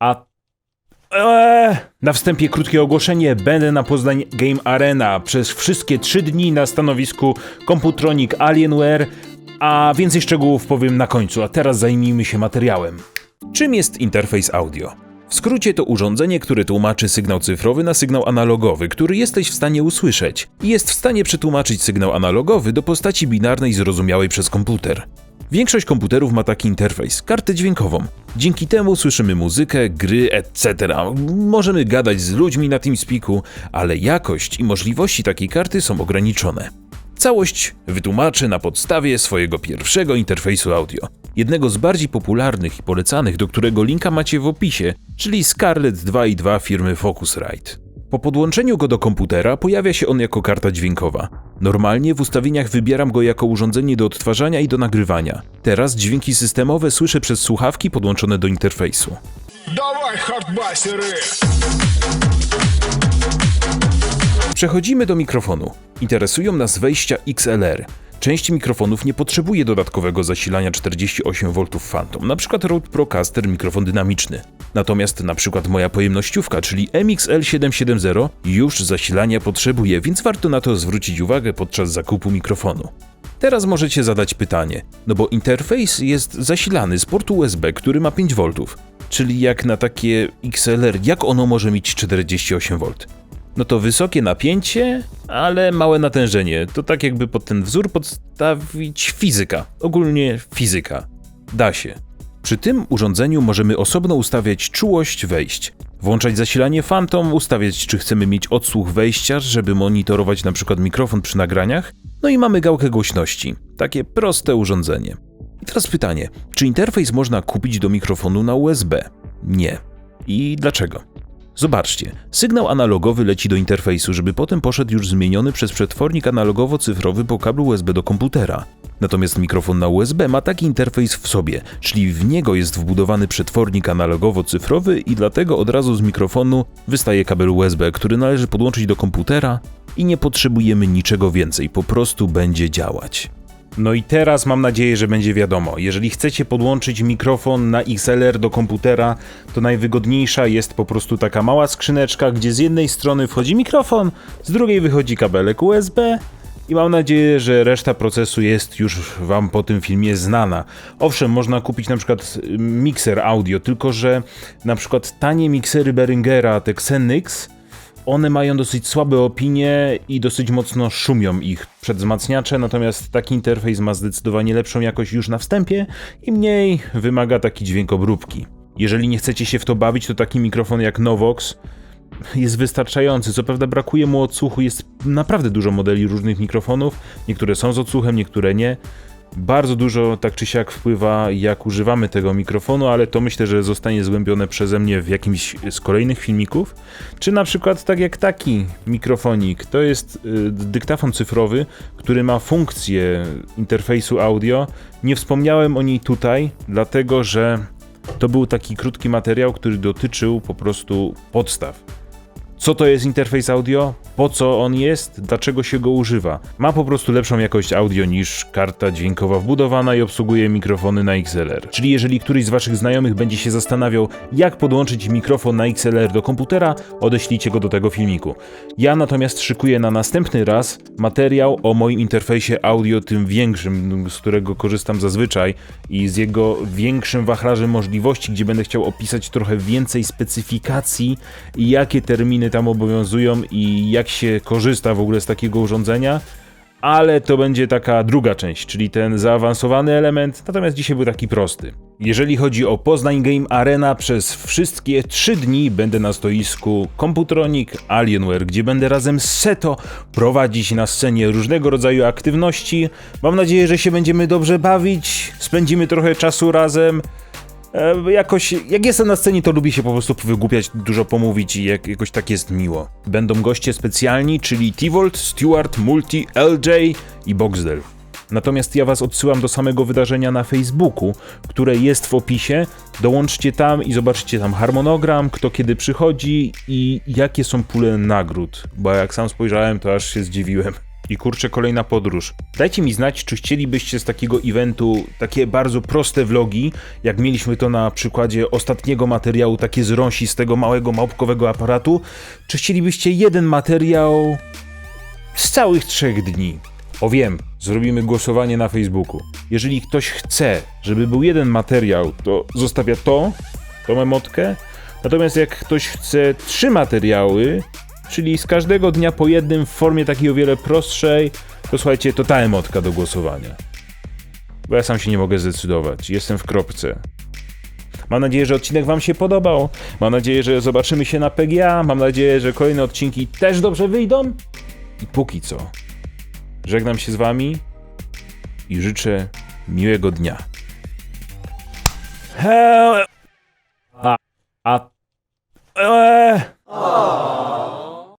A Eee, na wstępie krótkie ogłoszenie. Będę na Poznań Game Arena przez wszystkie trzy dni na stanowisku Computronic Alienware, a więcej szczegółów powiem na końcu, a teraz zajmijmy się materiałem. Czym jest interfejs audio? W skrócie to urządzenie, które tłumaczy sygnał cyfrowy na sygnał analogowy, który jesteś w stanie usłyszeć jest w stanie przetłumaczyć sygnał analogowy do postaci binarnej zrozumiałej przez komputer. Większość komputerów ma taki interfejs, kartę dźwiękową. Dzięki temu słyszymy muzykę, gry, etc. Możemy gadać z ludźmi na TeamSpeaku, ale jakość i możliwości takiej karty są ograniczone. Całość wytłumaczę na podstawie swojego pierwszego interfejsu audio. Jednego z bardziej popularnych i polecanych, do którego linka macie w opisie, czyli Scarlett 2.2 firmy Focusrite. Po podłączeniu go do komputera pojawia się on jako karta dźwiękowa. Normalnie w ustawieniach wybieram go jako urządzenie do odtwarzania i do nagrywania. Teraz dźwięki systemowe słyszę przez słuchawki podłączone do interfejsu. Dawaj! Przechodzimy do mikrofonu. Interesują nas wejścia XLR. Część mikrofonów nie potrzebuje dodatkowego zasilania 48V Phantom, np. Rode Procaster mikrofon dynamiczny. Natomiast np. moja pojemnościówka, czyli MXL770 już zasilania potrzebuje, więc warto na to zwrócić uwagę podczas zakupu mikrofonu. Teraz możecie zadać pytanie, no bo interfejs jest zasilany z portu USB, który ma 5V, czyli jak na takie XLR, jak ono może mieć 48V? No to wysokie napięcie, ale małe natężenie. To tak jakby pod ten wzór podstawić fizyka. Ogólnie fizyka. Da się. Przy tym urządzeniu możemy osobno ustawiać czułość wejść. Włączać zasilanie Phantom, ustawiać czy chcemy mieć odsłuch wejścia, żeby monitorować przykład mikrofon przy nagraniach. No i mamy gałkę głośności. Takie proste urządzenie. I teraz pytanie, czy interfejs można kupić do mikrofonu na USB? Nie. I dlaczego? Zobaczcie, sygnał analogowy leci do interfejsu, żeby potem poszedł już zmieniony przez przetwornik analogowo-cyfrowy po kablu USB do komputera. Natomiast mikrofon na USB ma taki interfejs w sobie, czyli w niego jest wbudowany przetwornik analogowo-cyfrowy i dlatego od razu z mikrofonu wystaje kabel USB, który należy podłączyć do komputera i nie potrzebujemy niczego więcej, po prostu będzie działać. No i teraz mam nadzieję, że będzie wiadomo. Jeżeli chcecie podłączyć mikrofon na XLR do komputera, to najwygodniejsza jest po prostu taka mała skrzyneczka, gdzie z jednej strony wchodzi mikrofon, z drugiej wychodzi kabelek USB. I mam nadzieję, że reszta procesu jest już Wam po tym filmie znana. Owszem, można kupić na przykład y, mikser audio, tylko że na przykład tanie miksery Behringera, te Xenix, one mają dosyć słabe opinie i dosyć mocno szumią ich przedwzmacniacze, natomiast taki interfejs ma zdecydowanie lepszą jakość już na wstępie i mniej wymaga taki dźwięk obróbki. Jeżeli nie chcecie się w to bawić, to taki mikrofon jak Novox jest wystarczający. Co prawda brakuje mu odsłuchu, jest naprawdę dużo modeli różnych mikrofonów. Niektóre są z odsłuchem, niektóre nie. Bardzo dużo tak czy siak wpływa, jak używamy tego mikrofonu, ale to myślę, że zostanie zgłębione przeze mnie w jakimś z kolejnych filmików. Czy na przykład tak jak taki mikrofonik, to jest y, dyktafon cyfrowy, który ma funkcję interfejsu audio. Nie wspomniałem o niej tutaj, dlatego że to był taki krótki materiał, który dotyczył po prostu podstaw. Co to jest interfejs audio? Po co on jest? Dlaczego się go używa? Ma po prostu lepszą jakość audio niż karta dźwiękowa wbudowana i obsługuje mikrofony na XLR. Czyli jeżeli któryś z waszych znajomych będzie się zastanawiał, jak podłączyć mikrofon na XLR do komputera, odeślijcie go do tego filmiku. Ja natomiast szykuję na następny raz materiał o moim interfejsie audio, tym większym, z którego korzystam zazwyczaj i z jego większym wachlarzem możliwości, gdzie będę chciał opisać trochę więcej specyfikacji i jakie terminy tam obowiązują i jak się korzysta w ogóle z takiego urządzenia. Ale to będzie taka druga część, czyli ten zaawansowany element, natomiast dzisiaj był taki prosty. Jeżeli chodzi o Poznań Game Arena, przez wszystkie 3 dni będę na stoisku Computronic Alienware, gdzie będę razem z Seto prowadzić na scenie różnego rodzaju aktywności. Mam nadzieję, że się będziemy dobrze bawić, spędzimy trochę czasu razem. E, jakoś, jak jestem na scenie, to lubię się po prostu wygłupiać, dużo pomówić i jak, jakoś tak jest miło. Będą goście specjalni, czyli T-Volt, Stewart, Multi, LJ i Boxdel. Natomiast ja was odsyłam do samego wydarzenia na Facebooku, które jest w opisie. Dołączcie tam i zobaczcie tam harmonogram, kto kiedy przychodzi i jakie są pule nagród. Bo jak sam spojrzałem, to aż się zdziwiłem. I kurczę, kolejna podróż. Dajcie mi znać, czy chcielibyście z takiego eventu takie bardzo proste vlogi, jak mieliśmy to na przykładzie ostatniego materiału, takie zrąsi z tego małego małpkowego aparatu, czy chcielibyście jeden materiał z całych trzech dni. O wiem, zrobimy głosowanie na Facebooku. Jeżeli ktoś chce, żeby był jeden materiał, to zostawia to, tą emotkę. Natomiast jak ktoś chce trzy materiały, czyli z każdego dnia po jednym w formie takiej o wiele prostszej, to słuchajcie, to ta emotka do głosowania. Bo ja sam się nie mogę zdecydować. Jestem w kropce. Mam nadzieję, że odcinek Wam się podobał. Mam nadzieję, że zobaczymy się na PGA. Mam nadzieję, że kolejne odcinki też dobrze wyjdą. I póki co, żegnam się z Wami i życzę miłego dnia. He- A, a, e,